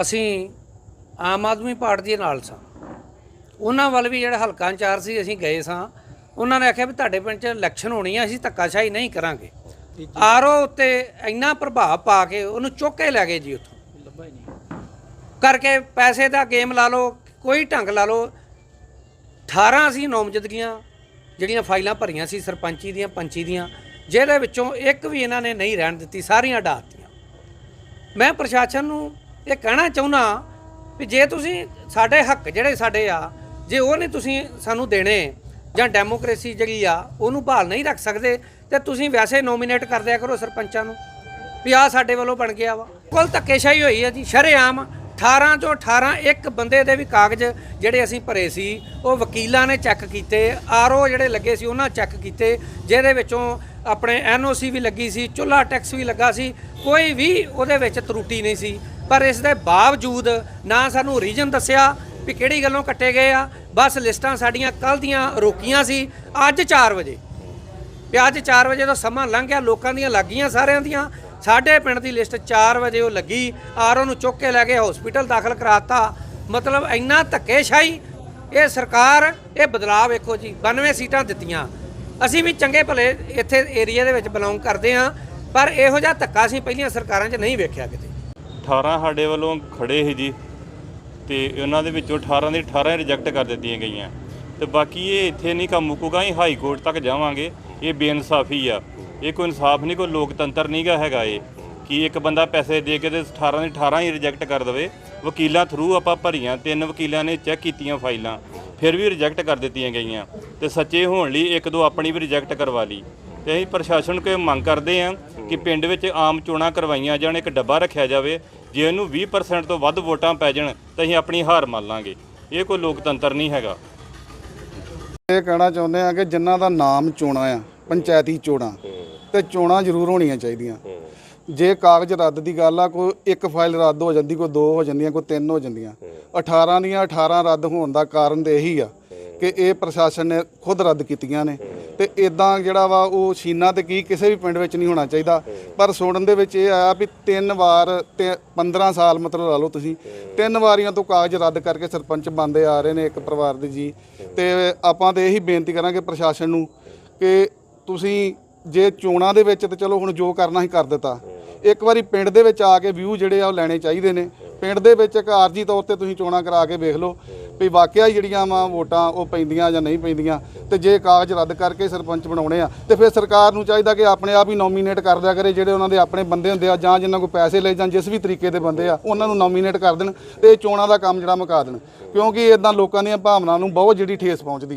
ਅਸੀਂ ਆਮ ਆਦਮੀ ਪਾਰਟੀ ਦੇ ਨਾਲ ਸਾਂ। ਉਹਨਾਂ ਵੱਲ ਵੀ ਜਿਹੜਾ ਹਲਕਾ ਇੰਚਾਰਜ ਸੀ ਅਸੀਂ ਗਏ ਸਾਂ। ਉਹਨਾਂ ਨੇ ਆਖਿਆ ਵੀ ਤੁਹਾਡੇ ਪਿੰਡ 'ਚ ਇਲੈਕਸ਼ਨ ਹੋਣੀ ਆ ਅਸੀਂ ਧੱਕਾਸ਼ਾਹੀ ਨਹੀਂ ਕਰਾਂਗੇ। ਆਰਓ ਉੱਤੇ ਇੰਨਾ ਪ੍ਰਭਾਵ ਪਾ ਕੇ ਉਹਨੂੰ ਚੁੱਕ ਕੇ ਲੈ ਗਏ ਜੀ ਉੱਥੋਂ। ਕਰਕੇ ਪੈਸੇ ਦਾ ਗੇਮ ਲਾ ਲਓ ਕੋਈ ਢੰਗ ਲਾ ਲਓ। 18 ਸੀ ਨਾਮਜ਼ਦਗੀਆਂ ਜਿਹੜੀਆਂ ਫਾਈਲਾਂ ਭਰੀਆਂ ਸੀ ਸਰਪੰਚੀ ਦੀਆਂ ਪੰਚੀ ਦੀਆਂ ਜਿਹਦੇ ਵਿੱਚੋਂ ਇੱਕ ਵੀ ਇਹਨਾਂ ਨੇ ਨਹੀਂ ਰਹਿਣ ਦਿੱਤੀ ਸਾਰੀਆਂ ਹਟਾਤੀਆਂ ਮੈਂ ਪ੍ਰਸ਼ਾਸਨ ਨੂੰ ਇਹ ਕਹਿਣਾ ਚਾਹੁੰਦਾ ਵੀ ਜੇ ਤੁਸੀਂ ਸਾਡੇ ਹੱਕ ਜਿਹੜੇ ਸਾਡੇ ਆ, ਜੇ ਉਹ ਨਹੀਂ ਤੁਸੀਂ ਸਾਨੂੰ ਦੇਣੇ ਜਾਂ ਡੈਮੋਕ੍ਰੇਸੀ ਜਿਹੜੀ ਆ, ਉਹਨੂੰ ਬਹਾਲ ਨਹੀਂ ਰੱਖ ਸਕਦੇ, ਤੇ ਤੁਸੀਂ ਵੈਸੇ ਨੋਮੀਨੇਟ ਕਰ ਦਿਆ ਕਰੋ ਸਰਪੰਚਾਂ ਨੂੰ ਵੀ ਆ ਸਾਡੇ ਵੱਲੋਂ ਬਣ ਗਿਆ ਵਾ। ਕੁੱਲ ਧੱਕੇਸ਼ਾਹੀ ਹੋਈ ਆ ਜੀ, ਸ਼ਰੇਆਮ 18 ਚੋਂ 18 ਇੱਕ ਬੰਦੇ ਦੇ ਵੀ ਕਾਗਜ਼ ਜਿਹੜੇ ਅਸੀਂ ਭਰੇ ਸੀ, ਉਹ ਵਕੀਲਾਂ ਨੇ ਚੈੱਕ ਕੀਤੇ, ਆਰਓ ਜਿਹੜੇ ਲੱਗੇ ਸੀ ਉਹਨਾਂ ਚੈੱਕ ਕੀਤੇ, ਜਿਹਦੇ ਵਿੱਚੋਂ ਆਪਣੇ ਐਨਓਸੀ ਵੀ ਲੱਗੀ ਸੀ, ਚੁੱਲ੍ਹਾ ਟੈਕਸ ਵੀ ਲੱਗਾ ਸੀ, ਕੋਈ ਵੀ ਉਹਦੇ ਵਿੱਚ ਤਰੁੱਟੀ ਨਹੀਂ ਸੀ। ਪਰ ਇਸ ਦੇ ਬਾਵਜੂਦ ਨਾ ਸਾਨੂੰ ਰੀਜਨ ਦੱਸਿਆ ਵੀ ਕਿਹੜੀ ਗੱਲੋਂ ਕੱਟੇ ਗਏ ਆ, ਬਸ ਲਿਸਟਾਂ ਸਾਡੀਆਂ ਕੱਲ ਦੀਆਂ ਰੋਕੀਆਂ ਸੀ, ਅੱਜ 4 ਵਜੇ। ਵੀ ਅੱਜ 4 ਵਜੇ ਦਾ ਸਮਾਂ ਲੰਘ ਗਿਆ, ਲੋਕਾਂ ਦੀਆਂ ਲੱਗੀਆਂ ਸਾਰਿਆਂ ਦੀਆਂ ਸਾਡੇ ਪਿੰਡ ਦੀ ਲਿਸਟ 4 ਵਜੇ ਉਹ ਲੱਗੀ। ਆਰਓ ਨੂੰ ਚੁੱਕ ਕੇ ਲੈ ਕੇ ਹਸਪੀਟਲ ਦਾਖਲ ਕਰਾਤਾ। ਮਤਲਬ ਇੰਨਾ ਧੱਕੇਸ਼ਾਹੀ। ਇਹ ਸਰਕਾਰ, ਇਹ ਬਦਲਾਅ ਵੇਖੋ ਜੀ 92 ਸੀਟਾਂ ਦਿੱਤੀਆਂ। ਅਸੀਂ ਵੀ ਚੰਗੇ ਭਲੇ ਇੱਥੇ ਏਰੀਆ ਦੇ ਵਿੱਚ ਬਿਲੋਂਗ ਕਰਦੇ ਹਾਂ, ਪਰ ਇਹੋ ਜਿਹਾ ਧੱਕਾ ਅਸੀਂ ਪਹਿਲੀਆਂ ਸਰਕਾਰਾਂ 'ਚ ਨਹੀਂ ਵੇਖਿਆ ਕਿਤੇ। 18 ਸਾਡੇ ਵੱਲੋਂ ਖੜੇ ਸੀ ਜੀ, ਤੇ ਉਹਨਾਂ ਦੇ ਵਿੱਚੋਂ 18 ਦੇ 18 ਰਿਜੈਕਟ ਕਰ ਦਿੱਤੀਆਂ ਗਈਆਂ। ਤੇ ਬਾਕੀ ਇਹ ਇੱਥੇ ਨਹੀਂ ਕੰਮ ਮੁੱਕੂਗਾ, ਅਸੀਂ ਹਾਈ ਕੋਰਟ ਤੱਕ ਜਾਵਾਂਗੇ। ਇਹ ਬੇਇਨਸਾਫੀ ਆ। ਇਹ ਕੋਈ ਇਨਸਾਫ ਨਹੀਂ, ਕੋਈ ਲੋਕਤੰਤਰ ਨਹੀਂਗਾ ਹੈਗਾ ਇਹ। ਕਿ ਇੱਕ ਬੰਦਾ ਪੈਸੇ ਦੇ ਕੇ ਤੇ 18 ਦੇ 18 ਹੀ ਰਿਜੈਕਟ ਕਰ ਦੇਵੇ? ਵਕੀਲਾਂ ਥਰੂ ਆਪਾਂ ਭਰੀਆਂ, ਤਿੰਨ ਵਕੀਲਾਂ ਨੇ ਚੈੱਕ ਕੀਤੀਆਂ ਫਾਈਲਾਂ, ਫਿਰ ਵੀ ਰਿਜੈਕਟ ਕਰ ਦਿੱਤੀਆਂ ਗਈਆਂ। ਤੇ ਸੱਚੇ ਹੋਣ ਲਈ ਇੱਕ ਦੋ ਆਪਣੀ ਵੀ ਰਿਜੈਕਟ ਕਰਵਾ ਲਈ। ਤੇ ਅਸੀਂ ਪ੍ਰਸ਼ਾਸਨ ਕੋਲ ਮੰਗ ਕਰਦੇ ਹਾਂ ਕਿ ਪਿੰਡ ਵਿੱਚ ਆਮ ਚੋਣਾਂ ਕਰਵਾਈਆਂ ਜਾਣ, ਇੱਕ ਡੱਬਾ ਰੱਖਿਆ ਜਾਵੇ। ਜੇ ਇਹਨੂੰ 20% ਤੋਂ ਵੱਧ ਵੋਟਾਂ ਪੈ ਜਾਣ, ਤਾਂ ਅਸੀਂ ਆਪਣੀ ਹਾਰ ਮੰਨ ਲਾਂਗੇ। ਇਹ ਕੋਈ ਲੋਕਤੰਤਰ ਨਹੀਂ ਹੈਗਾ। ਇਹ ਕਹਿਣਾ ਚਾਹੁੰਦੇ ਆ ਕਿ ਜਿਨ੍ਹਾਂ ਦਾ ਨਾਮ ਚੋਣਾਂ ਆ, ਪੰਚਾਇਤੀ ਚੋਣਾਂ ਤੇ ਚੋਣਾਂ ਜ਼ਰੂਰ ਹੋਣੀਆਂ ਚਾਹੀਦੀਆਂ। ਜੇ ਕਾਗਜ਼ ਰੱਦ ਦੀ ਗੱਲ ਆ, ਕੋਈ ਇੱਕ ਫਾਈਲ ਰੱਦ ਹੋ ਜਾਂਦੀ, ਕੋਈ ਦੋ ਹੋ ਜਾਂਦੀਆਂ, ਕੋਈ ਤਿੰਨ ਹੋ ਜਾਂਦੀਆਂ। 18 ਦੀਆਂ 18 ਰੱਦ ਹੋਣ ਦਾ ਕਾਰਨ ਤੇ ਇਹੀ ਆ ਕਿ ਇਹ ਪ੍ਰਸ਼ਾਸਨ ਨੇ ਖੁਦ ਰੱਦ ਕੀਤੀਆਂ ਨੇ। ਤੇ ਇਦਾਂ ਜਿਹੜਾ ਵਾ, ਉਹ ਸ਼ੀਨਾ ਤੇ ਕੀ ਕਿਸੇ ਵੀ ਪਿੰਡ ਵਿੱਚ ਨਹੀਂ ਹੋਣਾ ਚਾਹੀਦਾ। ਪਰ ਸੁਣਨ ਦੇ ਵਿੱਚ ਇਹ ਆਇਆ ਵੀ ਤਿੰਨ ਵਾਰ ਤੇ 15 ਸਾਲ ਮਤਲਬ ਲਾ ਲਓ ਤੁਸੀਂ, ਤਿੰਨ ਵਾਰੀਆਂ ਤੋਂ ਕਾਗਜ਼ ਰੱਦ ਕਰਕੇ ਸਰਪੰਚ ਬੰਦੇ ਆ ਰਹੇ ਨੇ ਇੱਕ ਪਰਿਵਾਰ ਦੇ ਜੀ। ਤੇ ਆਪਾਂ ਤੇ ਇਹੀ ਬੇਨਤੀ ਕਰਾਂਗੇ ਪ੍ਰਸ਼ਾਸਨ ਨੂੰ ਕਿ ਤੁਸੀਂ ਜੇ ਚੋਣਾਂ ਦੇ ਵਿੱਚ ਤੇ ਚਲੋ ਹੁਣ ਜੋ ਕਰਨਾ ਹੀ ਕਰ ਦਿੱਤਾ। ਇੱਕ ਵਾਰੀ ਪਿੰਡ ਦੇ ਵਿੱਚ ਆ ਕੇ ਵਿਊ ਜਿਹੜੇ ਆ ਉਹ ਲੈਣੇ ਚਾਹੀਦੇ ਨੇ। ਪਿੰਡ ਦੇ ਵਿੱਚ ਇੱਕ ਆਰਜੀ ਤੌਰ ਤੇ ਤੁਸੀਂ ਚੋਣਾਂ ਕਰਾ ਕੇ ਵੇਖ ਲਓ ਵੀ ਵਾਕਿਆ ਹੀ ਜਿਹੜੀਆਂ ਵਾ ਵੋਟਾਂ ਉਹ ਪੈਂਦੀਆਂ ਜਾਂ ਨਹੀਂ ਪੈਂਦੀਆਂ। ਤੇ ਜੇ ਕਾਗਜ਼ ਰੱਦ ਕਰਕੇ ਸਰਪੰਚ ਬਣਾਉਣੇ ਆ ਤੇ ਫਿਰ ਸਰਕਾਰ ਨੂੰ ਚਾਹੀਦਾ ਕਿ ਆਪਣੇ ਆਪ ਹੀ ਨੋਮੀਨੇਟ ਕਰ ਦਿਆ ਕਰੇ ਜਿਹੜੇ ਉਹਨਾਂ ਦੇ ਆਪਣੇ ਬੰਦੇ ਹੁੰਦੇ ਆ ਜਾਂ ਜਿਨ੍ਹਾਂ ਕੋਲ ਪੈਸੇ ਲੈ ਜਾਂ ਜਿਸ ਵੀ ਤਰੀਕੇ ਦੇ ਬੰਦੇ ਆ ਉਹਨਾਂ ਨੂੰ ਨੋਮੀਨੇਟ ਕਰ ਦੇਣ ਤੇ ਇਹ ਚੋਣਾਂ ਦਾ ਕੰਮ ਜਿਹੜਾ ਮੁਕਾ ਦੇਣ। ਕਿਉਂਕਿ ਇਦਾਂ ਲੋਕਾਂ ਦੀਆਂ ਭਾਵਨਾਵਾਂ ਨੂੰ ਬਹੁਤ ਜਿਹੜੀ ਠੇਸ ਪਹੁੰਚਦੀ